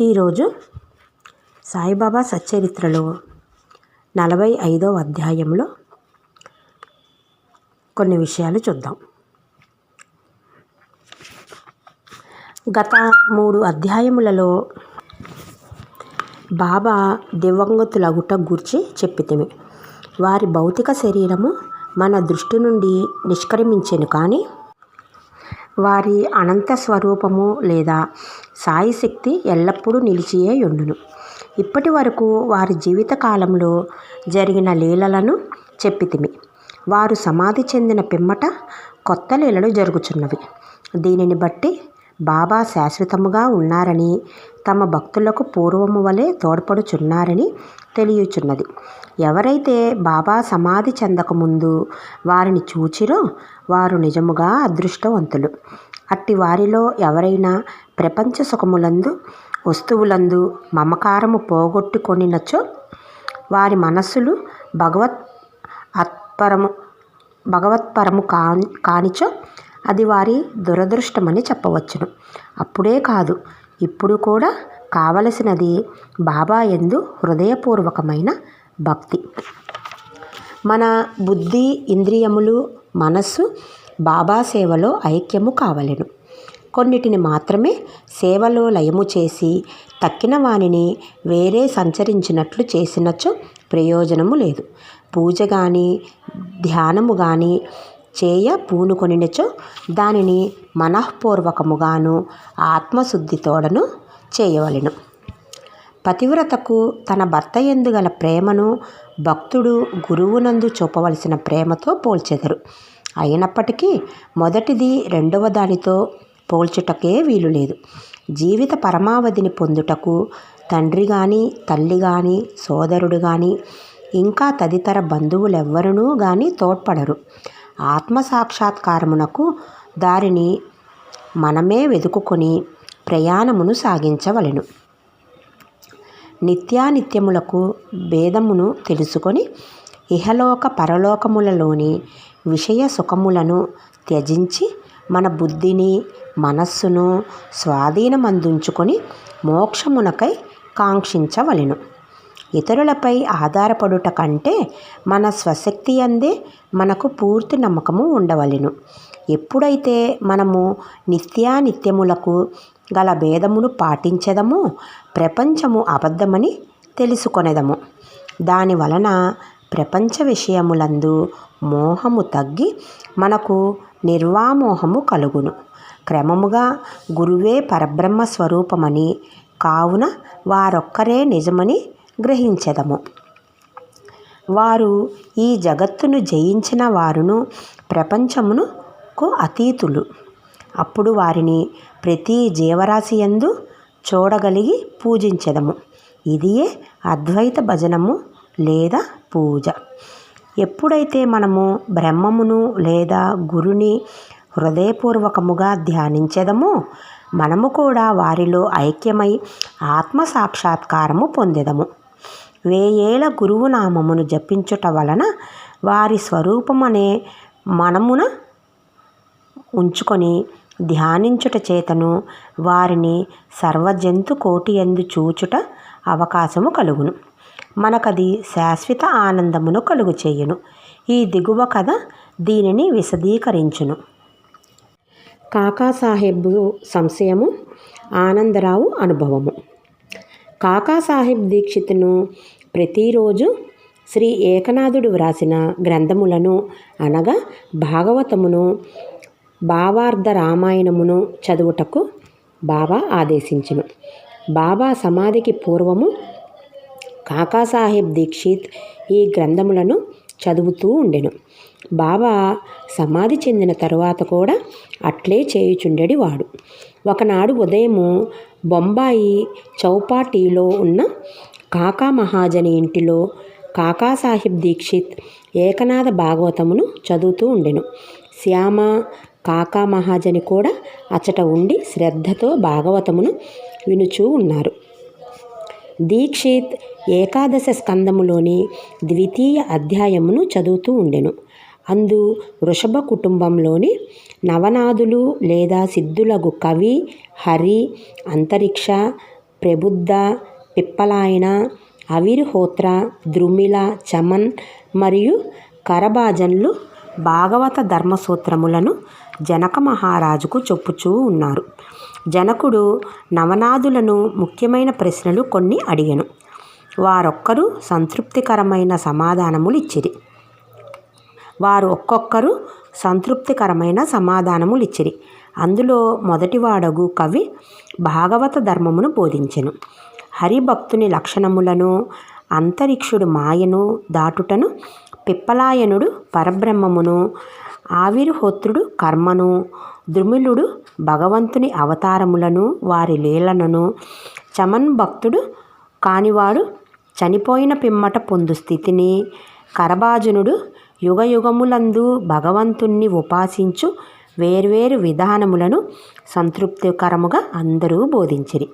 ఈరోజు సాయిబాబా సచ్చరిత్రలో నలభై ఐదవ అధ్యాయంలో కొన్ని విషయాలు చూద్దాం. గత మూడు అధ్యాయములలో బాబా దివంగతులగుట గూర్చి చెప్పితిమి. వారి భౌతిక శరీరము మన దృష్టి నుండి నిష్క్రమించెను కానీ వారి అనంత స్వరూపము లేదా సాయి శక్తి ఎల్లప్పుడూ నిలిచియే ఉండును ఇప్పటి వరకు వారి జీవిత కాలంలో జరిగిన లీలలను చెప్పితిమి. వారు సమాధి చెందిన పిమ్మట కొత్త లీలలు జరుగుచున్నవి. దీనిని బట్టి బాబా శాశ్వతముగా ఉన్నారని తమ భక్తులకు పూర్వము వలె తోడ్పడుచున్నారని తెలియచున్నది. ఎవరైతే బాబా సమాధి చెందకముందు వారిని చూచిరో వారు నిజముగా అదృష్టవంతులు. అట్టి వారిలో ఎవరైనా ప్రపంచ సుఖములందు వస్తువులందు మమకారము పోగొట్టుకొనినచో వారి మనస్సులు భగవత్ అత్పరము భగవత్పరము కా కానిచో అది వారి దురదృష్టమని చెప్పవచ్చును. అప్పుడే కాదు ఇప్పుడు కూడా కావలసినది బాబా యందు హృదయపూర్వకమైన భక్తి. మన బుద్ధి ఇంద్రియములు మనస్సు బాబా సేవలో ఐక్యము కావలెను. కొన్నిటిని మాత్రమే సేవలో లయము చేసి తక్కిన వానిని వేరే సంచరించినట్లు చేసినచో ప్రయోజనము లేదు. పూజ కానీ ధ్యానము కానీ చేయ పూనుకొనినచో దానిని మనఃపూర్వకముగాను ఆత్మశుద్ధితోడను చేయవలెను. పతివ్రతకు తన భర్త ఎందుగల ప్రేమను భక్తుడు గురువునందు చూపవలసిన ప్రేమతో పోల్చెదరు. అయినప్పటికీ మొదటిది రెండవ దానితో పోల్చుటకే వీలు లేదు. జీవిత పరమావధిని పొందుటకు తండ్రి కానీ తల్లి కానీ సోదరుడు కానీ ఇంకా తదితర బంధువులెవ్వరూ కానీ తోడ్పడరు. ఆత్మ సాక్షాత్కారమునకు దారిని మనమే వెదుకుకొని ప్రయాణమును సాగించవలెను. నిత్యానిత్యములకు భేదమును తెలుసుకొని ఇహలోక పరలోకములలోని విషయ సుఖములను త్యజించి మన బుద్ధిని మనస్సును స్వాధీనమందుంచుకొని మోక్షమునకై కాంక్షించవలెను. ఇతరులపై ఆధారపడుట కంటే మన స్వశక్తి అందే మనకు పూర్తి నమ్మకము ఉండవలెను. ఎప్పుడైతే మనము నిత్యానిత్యములకు గల భేదమును పాటించదము ప్రపంచము అబద్ధమని తెలుసుకొనేదము. దాని వలన ప్రపంచ విషయములందు మోహము తగ్గి మనకు నిర్వామోహము కలుగును. క్రమముగా గురువే పరబ్రహ్మ స్వరూపమని కావున వారొక్కరే నిజమని గ్రహించెదము. వారు ఈ జగత్తును జయించిన వారును ప్రపంచమునుకు అతీతులు. అప్పుడు వారిని ప్రతి జీవరాశి యందు చూడగలిగి పూజించెదము. ఇదియే అద్వైత భజనము లేదా పూజ. ఎప్పుడైతే మనము బ్రహ్మమును లేదా గురుని హృదయపూర్వకముగా ధ్యానించెదమో మనము కూడా వారిలో ఐక్యమై ఆత్మ సాక్షాత్కారము పొందెదము. వేయేల గురువు నామమును జపించుట వలన వారి స్వరూపమనే మనమున ఉంచుకొని ధ్యానించుట చేతను వారిని సర్వజంతు కోటి ఎందు చూచుట అవకాశము కలుగును. మనకది శాశ్వత ఆనందమును కలుగు చేయును. ఈ దిగువ కథ దీనిని విశదీకరించును. కాకాసాహెబ్ సంశయము ఆనందరావు అనుభవము. కాకాసాహెబ్ దీక్షితును ప్రతిరోజు శ్రీ ఏకనాథుడు వ్రాసిన గ్రంథములను అనగా భాగవతమును భావార్థ రామాయణమును చదువుటకు బాబా ఆదేశించును. బాబా సమాధికి పూర్వము కాకాసాహెబ్ దీక్షిత్ ఈ గ్రంథములను చదువుతూ ఉండెను. బాబా సమాధి చెందిన తరువాత కూడా అట్లే చేయుచుండెడి వాడు ఒకనాడు ఉదయము బొంబాయి చౌపాటీలో ఉన్న కాకా మహాజని ఇంటిలో కాకాసాహిబ్ దీక్షిత్ ఏకనాథ భాగవతమును చదువుతూ ఉండెను. శ్యామ కాకా మహాజని కూడా అచట ఉండి శ్రద్ధతో భాగవతమును వినుచూ ఉన్నారు. దీక్షిత్ ఏకాదశ స్కందములోని ద్వితీయ అధ్యాయమును చదువుతూ ఉండెను. అందు వృషభ కుటుంబంలోని నవనాథులు లేదా సిద్ధులగు కవి హరి అంతరిక్ష ప్రబుద్ధ పిప్పలాయన అవిర్హోత్ర ద్రుమిల చమన్ మరియు కరభాజన్లు భాగవత ధర్మసూత్రములను జనక మహారాజుకు చెప్పుచూ ఉన్నారు. జనకుడు నవనాదులను ముఖ్యమైన ప్రశ్నలు కొన్ని అడిగను. వారొక్కరు సంతృప్తికరమైన సమాధానములు ఇచ్చిరి వారు ఒక్కొక్కరు సంతృప్తికరమైన సమాధానములు ఇచ్చిరి అందులో మొదటివాడగు కవి భాగవత ధర్మమును బోధించెను. హరిభక్తుని లక్షణములను అంతరిక్షుడు మాయను దాటుటను పిప్పలాయనుడు పరబ్రహ్మమును ఆవిర్హోత్రుడు కర్మను ద్రుమిలుడు భగవంతుని అవతారములను వారి లీలలను చమన్ భక్తుడు కానివాడు చనిపోయిన పిమ్మట పొందు స్థితిని కరభాజనుడు యుగయుగములందు భగవంతుణ్ణి ఉపాసించు వేర్వేరు విధానములను సంతృప్తికరముగా అందరూ బోధించిరి.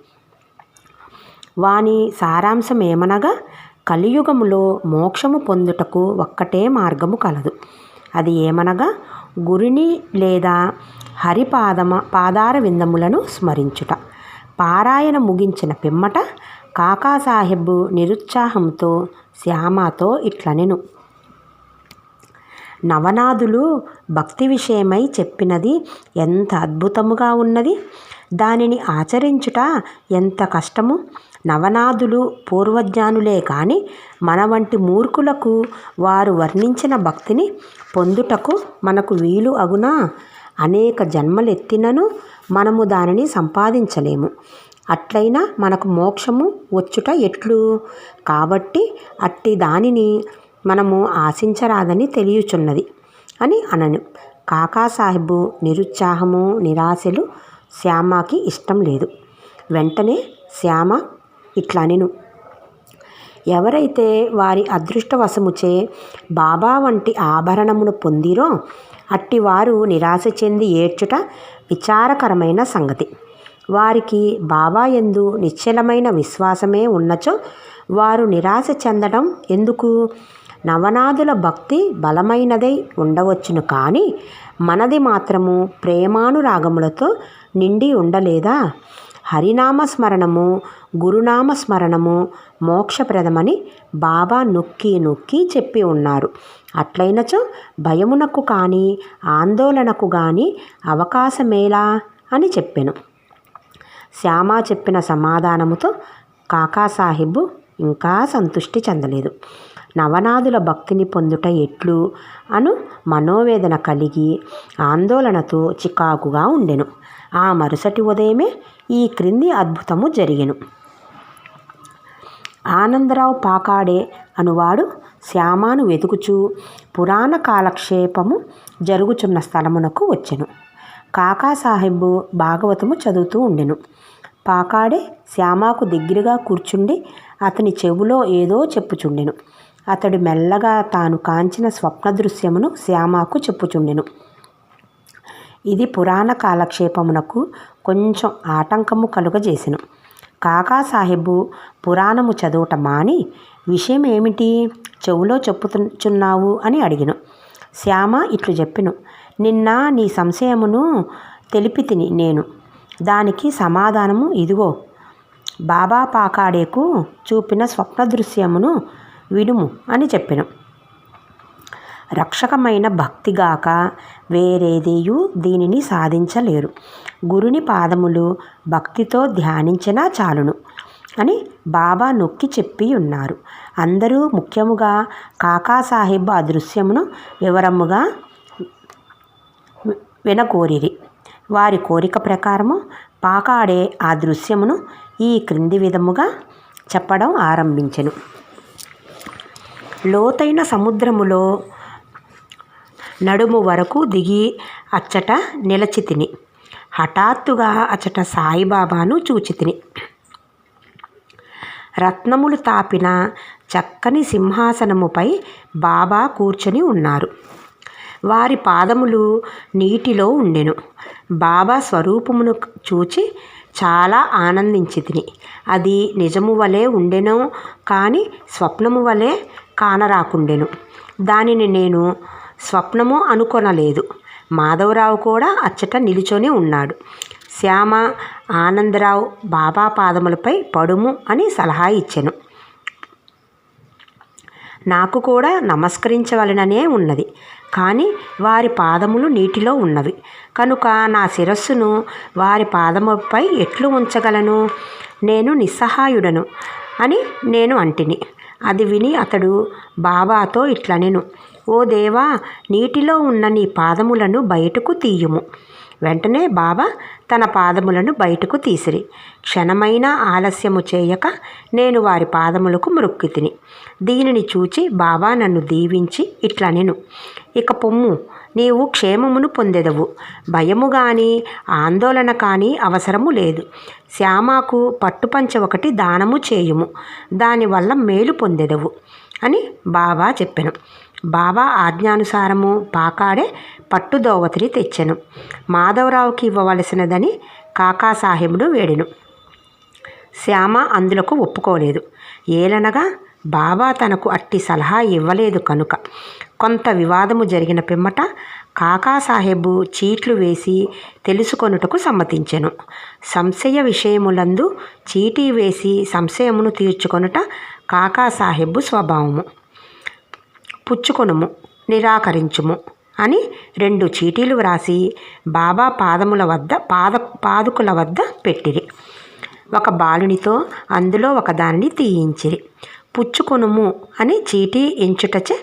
వాని సారాంశమేమనగా కలియుగములో మోక్షము పొందుటకు ఒక్కటే మార్గము కలదు. అది ఏమనగా గురుని లేదా హరిపాదమ పాదార విందములను స్మరించుట. పారాయణ ముగించిన పిమ్మట కాకాసాహెబ్ నిరుత్సాహంతో శ్యామతో ఇట్లనెను. నవనాథులు భక్తి విషయమై చెప్పినది ఎంత అద్భుతముగా ఉన్నది! దానిని ఆచరించుట ఎంత కష్టము! నవనాథులు పూర్వజ్ఞానులే కాని మన వంటి మూర్ఖులకు వారు వర్ణించిన భక్తిని పొందుటకు మనకు వీలు అగునా? అనేక జన్మలెత్తినను మనము దానిని సంపాదించలేము. అట్లయినా మనకు మోక్షము వచ్చుట ఎట్లు? కాబట్టి అట్టి దానిని మనము ఆశించరాదని తెలియచున్నది అని అనను. కాకాసాహెబు నిరుత్సాహము నిరాశలు శ్యామకి ఇష్టం లేదు. వెంటనే శ్యామ ఇట్లా నేను ఎవరైతే వారి అదృష్టవశముచే బాబా వంటి ఆభరణమును పొందిరో అట్టివారు నిరాశ చెంది ఏడ్చుట విచారకరమైన సంగతి. వారికి బాబా ఎందు నిశ్చలమైన విశ్వాసమే ఉన్నచో వారు నిరాశ చెందడం ఎందుకు? నవనాదుల భక్తి బలమైనదై ఉండవచ్చును కానీ మనది మాత్రము ప్రేమానురాగములతో నిండి ఉండలేదా? హరినామ స్మరణము గురునామ స్మరణము మోక్షప్రదమని బాబా నొక్కి నొక్కి చెప్పి ఉన్నారు. అట్లయినచో భయమునకు కానీ ఆందోళనకు కానీ అవకాశమేలా అని చెప్పెను. శ్యామ చెప్పిన సమాధానముతో కాకాసాహెబు ఇంకా సంతృష్టి చెందలేదు. నవనాదుల భక్తిని పొందుట ఎట్లు అను మనోవేదన కలిగి ఆందోళనతో చికాకుగా ఉండెను. ఆ మరుసటి ఉదయమే ఈ క్రింది అద్భుతము జరిగెను. ఆనందరావు పాకాడే అనువాడు శ్యామాను వెతుకుచూ పురాణ కాలక్షేపము జరుగుచున్న స్థలమునకు వచ్చెను. కాకాసాహెబు భాగవతము చదువుతూ ఉండెను. పాకాడే శ్యామాకు దగ్గరగా కూర్చుండి అతని చెవులో ఏదో చెప్పుచుండెను. అతడు మెల్లగా తాను కాంచిన స్వప్న దృశ్యమును శ్యామాకు చెప్పుచుండెను. ఇది పురాణ కాలక్షేపమునకు కొంచెం ఆటంకము కలుగజేసెను. కాకాసాహెబు పురాణము చదువుట మాని విషయం ఏమిటి చెవులో చెప్పుచున్నావు అని అడిగిను. శ్యామ ఇట్లు చెప్పిను. నిన్న నీ సంశయమును తెలిపి తిని నేను. దానికి సమాధానము ఇదిగో. బాబా పాకాడేకు చూపిన స్వప్న దృశ్యమును వినుము అని చెప్పాను. రక్షకమైన భక్తిగాక వేరేదేయూ దీనిని సాధించలేరు. గురుని పాదములు భక్తితో ధ్యానించినా చాలును అని బాబా నొక్కి చెప్పి ఉన్నారు అందరూ ముఖ్యముగా కాకాసాహెబ్ ఆ దృశ్యమును వివరముగా వినకోరిరి. వారి కోరిక ప్రకారము పాకాడే ఆ దృశ్యమును ఈ క్రింది విధముగా చెప్పడం ఆరంభించెను. లోతైన సముద్రములో నడుము వరకు దిగి అచ్చట నిలచితిని. హఠాత్తుగా అచ్చట సాయిబాబాను చూచితిని. రత్నములు తాపిన చక్కని సింహాసనముపై బాబా కూర్చొని ఉన్నారు. వారి పాదములు నీటిలో ఉండెను. బాబా స్వరూపమును చూచి చాలా ఆనందించితిని. అది నిజము వలె ఉండెనో కానీ స్వప్నము వలె కానరాకుండెను. దానిని నేను స్వప్నము అనుకొనలేదు. మాధవరావు కూడా అచ్చట నిలుచొని ఉన్నాడు. శ్యామ ఆనందరావు బాబా పాదములపై పడుము అని సలహా ఇచ్చెను. నాకు కూడా నమస్కరించవలననే ఉన్నది. కానీ వారి పాదములు నీటిలో ఉన్నవి. కనుక నా శిరస్సును వారి పాదముపై ఎట్లు ఉంచగలను? నేను నిస్సహాయుడను అని నేను అంటిని. అది విని అతడు బాబాతో ఇట్లనెను. ఓ దేవా నీటిలో ఉన్న నీ పాదములను బయటకు తీయుము. వెంటనే బాబా తన పాదములను బయటకు తీసిరి. క్షణమైన ఆలస్యము చేయక నేను వారి పాదములకు మ్రొక్కి దీనిని చూచి బాబా నన్ను దీవించి ఇట్లనెను ఇక పొమ్ము నీవు క్షేమమును పొందెదవు. భయము కానీ ఆందోళన కానీ అవసరము లేదు. శ్యామాకు పట్టుపంచ ఒకటి దానము చేయుము. దానివల్ల మేలు పొందెదవు అని బాబా చెప్పాను. బాబా ఆజ్ఞానుసారము పాకాడే పట్టుదోవతిని తెచ్చెను. మాధవరావుకి ఇవ్వవలసినదని కాకాసాహెబుడు వేడెను. శ్యామ అందులకు ఒప్పుకోలేదు. ఏలనగా బాబా తనకు అట్టి సలహా ఇవ్వలేదు కనుక. కొంత వివాదము జరిగిన పిమ్మట కాకాసాహెబు చీట్లు వేసి తెలుసుకొనుటకు సమ్మతించెను. సంశయ విషయములందు చీటీ వేసి సంశయమును తీర్చుకొనుట కాకాసాహెబు స్వభావము. పుచ్చుకొనుము నిరాకరించుము అని రెండు చీటీలు వ్రాసి బాబా పాదముల వద్ద పాద పాదుకుల వద్ద పెట్టిరి. ఒక బాలునితో అందులో ఒకదానిని తీయించిరి. పుచ్చుకొనుము అని చీటీ ఎంచుటచే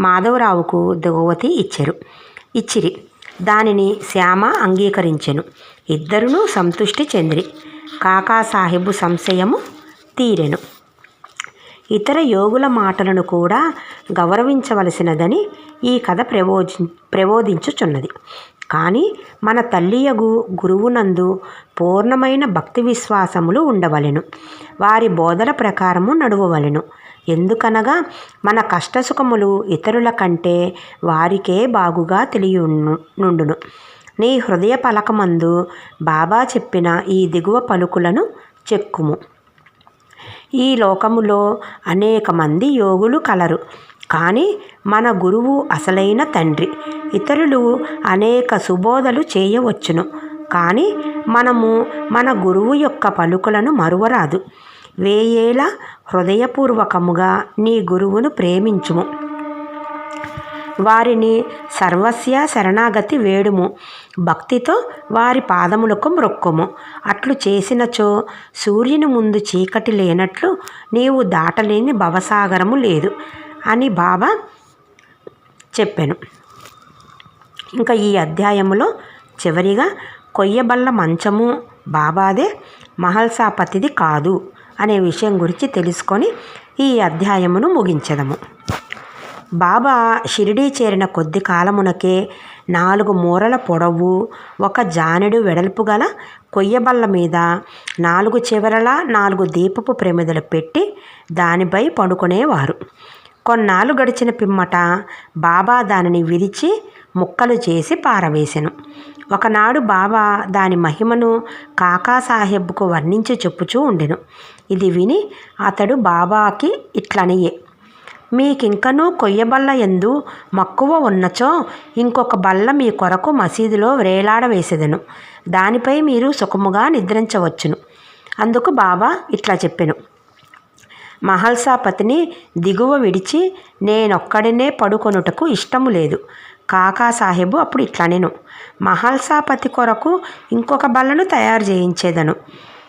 మాధవరావుకు దిగువతి ఇచ్చారు. ఇచ్చిరి. దానిని శ్యామ అంగీకరించెను. ఇద్దరును సంతుష్టి చెందిరి. కాకాసాహెబు సంశయము తీరెను. ఇతర యోగుల మాటలను కూడా గౌరవించవలసినదని ఈ కథ ప్రబోధి ప్రబోధించుచున్నది. కానీ మన తల్లియగు గురువునందు పూర్ణమైన భక్తి విశ్వాసములు ఉండవలెను. వారి బోధల ప్రకారము నడువవలెను. ఎందుకనగా మన కష్టసుఖములు ఇతరుల కంటే వారికే బాగుగా తెలియ నుండును. నీ హృదయ పలకమందు బాబా చెప్పిన ఈ దిగువ పలుకులను చెక్కుము. ఈ లోకములో అనేక మంది యోగులు కలరు. కానీ మన గురువు అసలైన తండ్రి. ఇతరులు అనేక సుబోధలు చేయవచ్చును. కానీ మనము మన గురువు యొక్క పలుకులను మరువరాదు. వేయేల హృదయపూర్వకముగా నీ గురువును ప్రేమించుము. వారిని సర్వస్య శరణాగతి వేడుము. భక్తితో వారి పాదములకు మ్రొక్కుము. అట్లు చేసినచో సూర్యుని ముందు చీకటి లేనట్లు నీవు దాటలేని భవసాగరము లేదు అని బాబా చెప్పాను. ఇంకా ఈ అధ్యాయములో చివరిగా కొయ్యబల్ల మంచము బాబాదే మహల్సాపతిది కాదు అనే విషయం గురించి తెలుసుకొని ఈ అధ్యాయమును ముగించదము. బాబా షిరిడీ చేరిన కొద్ది కాలమునకే నాలుగు మూరల పొడవు ఒక జానెడు వెడల్పు గల కొయ్యబల్ల మీద నాలుగు చివరల నాలుగు దీపపు ప్రమిదలు పెట్టి దానిపై పడుకునేవారు. కొన్నాళ్ళు గడిచిన పిమ్మట బాబా దానిని విరిచి ముక్కలు చేసి పారవేసెను. ఒకనాడు బాబా దాని మహిమను కాకాసాహెబ్కు వర్ణించి చెప్పుచూ ఉండెను. ఇది విని అతడు బాబాకి ఇట్లనియే మీకింకనూ కొయ్యబల్ల ఎందు మక్కువ ఉన్నచో ఇంకొక బల్ల మీ కొరకు మసీదులో వ్రేలాడవేసెదను దానిపై మీరు సుఖముగా నిద్రించవచ్చును. అందుకు బాబా ఇట్లా చెప్పెను. మహల్సాపతిని దిగువ విడిచి నేనొక్కడినే పడుకొనుటకు ఇష్టము లేదు కాకాసాహెబు అప్పుడు ఇట్లనెను. మహల్సాపతి కొరకు ఇంకొక బల్లను తయారు చేయించేదను.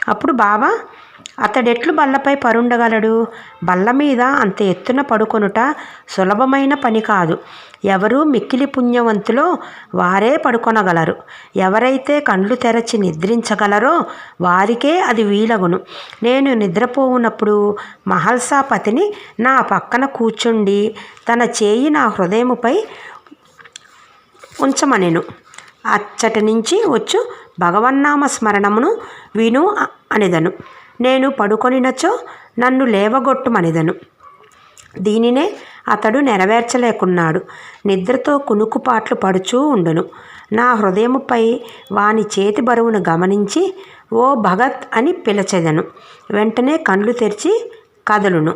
అప్పుడు బాబా అతడెట్లు బల్లపై పరుండగలడు? బల్ల మీద అంత ఎత్తున పడుకొనుట సులభమైన పని కాదు. ఎవరు మిక్కిలి పుణ్యవంతులో వారే పడుకొనగలరు. ఎవరైతే కండ్లు తెరచి నిద్రించగలరో వారికే అది వీలగును. నేను నిద్రపోవునప్పుడు మహల్సాపతిని నా పక్కన కూర్చుండి తన చేయి నా హృదయముపై ఉంచమనెను. అచ్చటి నుంచి వచ్చు భగవన్నామ స్మరణమును విను అనిదను. నేను పడుకొనినచో నన్ను లేవగొట్టుమనిదను. దీనినే అతడు నెరవేర్చలేకున్నాడు. నిద్రతో కునుకుపాట్లు పడుచూ ఉండును. నా హృదయముపై వాని చేతి బరువును గమనించి ఓ భగత్ అని పిలచెదను. వెంటనే కండ్లు తెరిచి కదలును.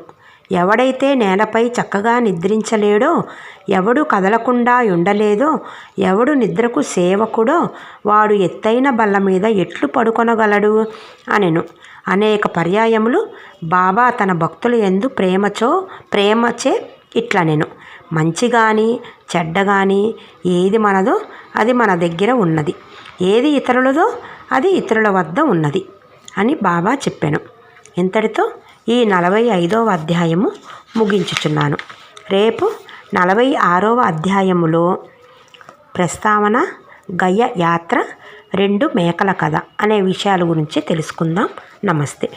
ఎవడైతే నేలపై చక్కగా నిద్రించలేడో ఎవడు కదలకుండా ఉండలేదో ఎవడు నిద్రకు సేవకుడో వాడు ఎత్తైన బల్ల మీద ఎట్లు పడుకొనగలడు? అనెను. అనేక పర్యాయములు బాబా తన భక్తుల ఎందు ప్రేమచో ప్రేమచే ఇట్లనెను. మంచి కానీ చెడ్డ కానీ ఏది మనదో అది మన దగ్గర ఉన్నది. ఏది ఇతరులదో అది ఇతరుల వద్ద ఉన్నది అని బాబా చెప్పాను. ఇంతటితో ఈ నలభై ఐదవ అధ్యాయము ముగించుచున్నాను. రేపు నలభై ఆరవ అధ్యాయములో ప్రస్తావన గయ యాత్ర రెండు మేకల కథ అనే విషయాల గురించి తెలుసుకుందాం. నమస్తే.